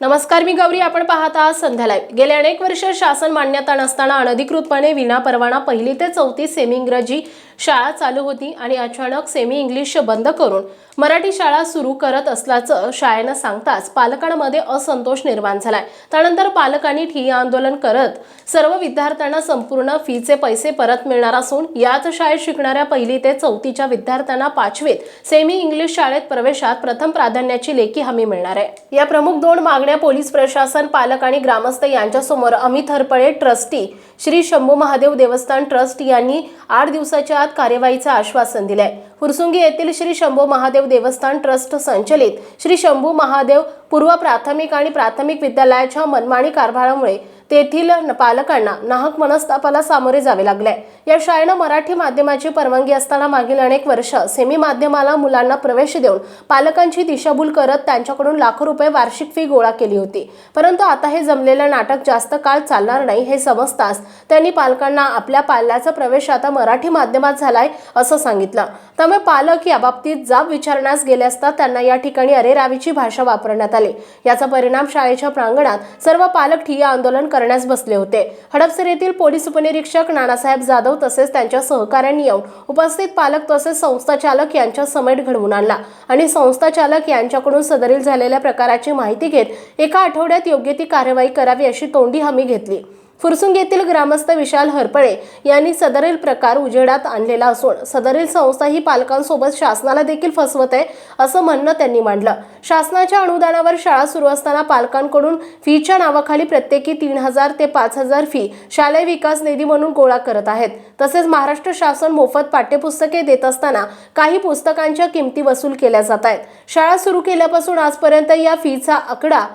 नमस्कार मी गौरी. आपण पाहत आहात संध्या लाईव्ह गेले अनेक वर्ष शासन मान्यता नसताना अनधिकृतपणे विना परवाना पहिली ते चौथी सेमी इंग्रजी शाळा चालू होती आणि अचानक सेमी इंग्लिश बंद करून मराठी शाळा सुरू करत असल्याचं शाळेनं सांगताच पालकांमध्ये असंतोष निर्माण झालाय. त्यानंतर पालकांनी ठिय्या आंदोलन करत सर्व विद्यार्थ्यांना संपूर्ण फीचे पैसे परत मिळणार असून याच शाळेत शिकणाऱ्या पहिली ते चौथीच्या विद्यार्थ्यांना पाचवीत सेमी इंग्लिश शाळेत प्रवेशात प्रथम प्राधान्याची लेखी हमी मिळणार आहे. या प्रमुख दोन मागण्या पोलीस प्रशासन पालक आणि ग्रामस्थ यांच्यासमोर अमित हरपळे ट्रस्टी श्री शंभू महादेव देवस्थान ट्रस्ट यांनी आठ दिवसाच्या आत कार्यवाहीचं आश्वासन दिलंय. फुरसुंगी येथील श्री शंभू महादेव देवस्थान ट्रस्ट संचलित श्री शंभू महादेव पूर्व प्राथमिक आणि प्राथमिक विद्यालयाच्या मनमानी कारभारामुळे तेथील पालकांना नाहक मनस्तापाला सामोरे जावे लागले. या शाळेनं मराठी माध्यमाची परवानगी असताना मागील अनेक वर्ष सेमी माध्यमाला मुलांना प्रवेश देऊन पालकांची दिशाभूल करत त्यांच्याकडून लाखो रुपये वार्षिक फी गोळा केली होती. परंतु आता हे जमलेलं नाटक जास्त काळ चालणार नाही हे समजताच त्यांनी पालकांना आपल्या पाल्याचा प्रवेश आता मराठी माध्यमात झालाय असं सांगितलं. त्यामुळे पालक याबाबतीत जाब विचारण्यास गेले असता त्यांना या ठिकाणी अरेरावीची भाषा वापरण्यात आली. याचा परिणाम शाळेच्या प्रांगणात सर्व पालक ठिय्या आंदोलन करण्यास बसले होते. हडपसर येथील पोलीस उपनिरीक्षक नानासाहेब जाधव तसेच त्यांच्या सहकाऱ्यांनी येऊन उपस्थित पालक तसेच संस्था चालक यांच्या समेट घडवून आणला आणि संस्था चालक यांच्याकडून सदरील झालेल्या प्रकाराची माहिती घेत एका आठवड्यात योग्य ती कार्यवाही करावी अशी तोंडी हमी घेतली. फुरसुंग येथील ग्रामस्थ विशाल हरपळे यांनी सदरील प्रकार उजेडात आणलेला असून सदरील संस्था ही पालकांसोबत शासनाला देखील फसवत आहे असं म्हणणं त्यांनी मांडलं. शासनाच्या अनुदानावर शाळा सुरू असताना पालकांकडून फीच्या नावाखाली प्रत्येकी तीन हजार ते पाच हजार फी शालेय विकास निधी म्हणून गोळा करत आहेत. तसेच महाराष्ट्र शासन मोफत पाठ्यपुस्तके देत असताना काही पुस्तकांच्या किमती वसूल केल्या जात आहेत. शाळा सुरू केल्यापासून आजपर्यंत या फीचा आकडा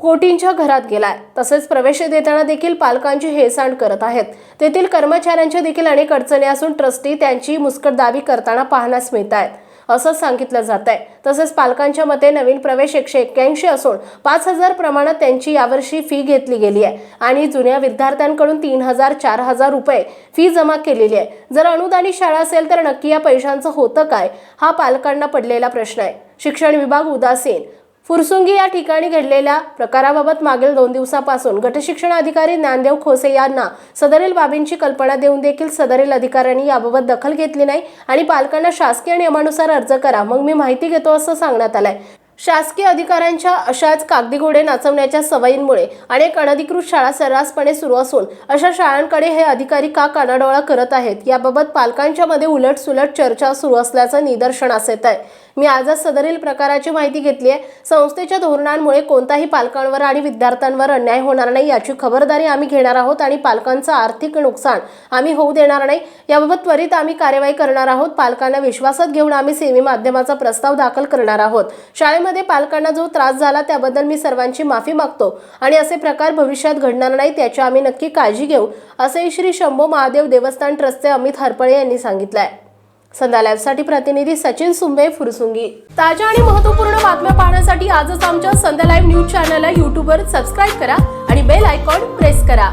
कोटींच्या घरात गेलाय. तसेच प्रवेश देताना देखील पालकांची हेळसांड करत आहेत. तेथील कर्मचाऱ्यांच्या देखील अनेक अडचणी असून ट्रस्टी त्यांची मुस्कटदाबी करताना पाहण्यास मिळत आहेत असं सांगितलं जात आहे तसेच पालकांच्या मते नवीन प्रवेश एकशे एक्क्याऐंशी असून पाच हजार प्रमाणात त्यांची यावर्षी फी घेतली गेली आहे आणि जुन्या विद्यार्थ्यांकडून तीन हजार चार हजार रुपये फी जमा केलेली आहे. जर अनुदानित शाळा असेल तर नक्की या पैशांचं होतं काय? हा पालकांना पडलेला प्रश्न आहे. शिक्षण विभाग उदासीन फुरसुंगी या ठिकाणी घडलेल्या प्रकाराबाबत मागील दोन दिवसापासून गटशिक्षण अधिकारी ज्ञानदेव खोसे यांना सदरील बाबींची कल्पना देऊन देखील सदरील अधिकाऱ्यांनी याबाबत दखल घेतली नाही आणि पालकांना शासकीय नियमानुसार अर्ज करा. मग मी माहिती घेतो असं सांगण्यात आलंय. शासकीय अधिकाऱ्यांच्या अशाच कागदी घोडे नाचवण्याच्या सवयींमुळे अनेक अनधिकृत शाळा सर्रासपणे सुरू असून अशा शाळांकडे हे अधिकारी का कानाडोळा करत आहेत? याबाबत पालकांच्या मध्ये उलटसुलट चर्चा सुरू असल्याचं निदर्शनास येत आहे मी आजच सदरील प्रकाराची माहिती घेतली आहे. संस्थेच्या धोरणांमुळे कोणताही पालकांवर आणि विद्यार्थ्यांवर अन्याय होणार नाही याची खबरदारी आम्ही घेणार आहोत आणि पालकांचं आर्थिक नुकसान आम्ही होऊ देणार नाही. याबाबत त्वरित आम्ही कार्यवाही करणार आहोत. पालकांना विश्वासात घेऊन आम्ही सेमी माध्यमाचा प्रस्ताव दाखल करणार आहोत. शाळेमध्ये पालकांना जो त्रास झाला त्याबद्दल मी सर्वांची माफी मागतो आणि असे प्रकार भविष्यात घडणार नाही त्याची आम्ही नक्की काळजी घेऊ असेही श्री शंभो महादेव देवस्थान ट्रस्टचे अमित हरपळे यांनी सांगितलं आहे संध्या लाईव्हसाठी प्रतिनिधी सचिन सुंबे फुरसुंगी. ताज्या आणि महत्त्वपूर्ण बातम्या पाहण्यासाठी आजच आमच्या संध्या लाईव्ह न्यूज चॅनलला यूट्यूबवर सबस्क्राईब करा आणि बेल आयकॉन प्रेस करा.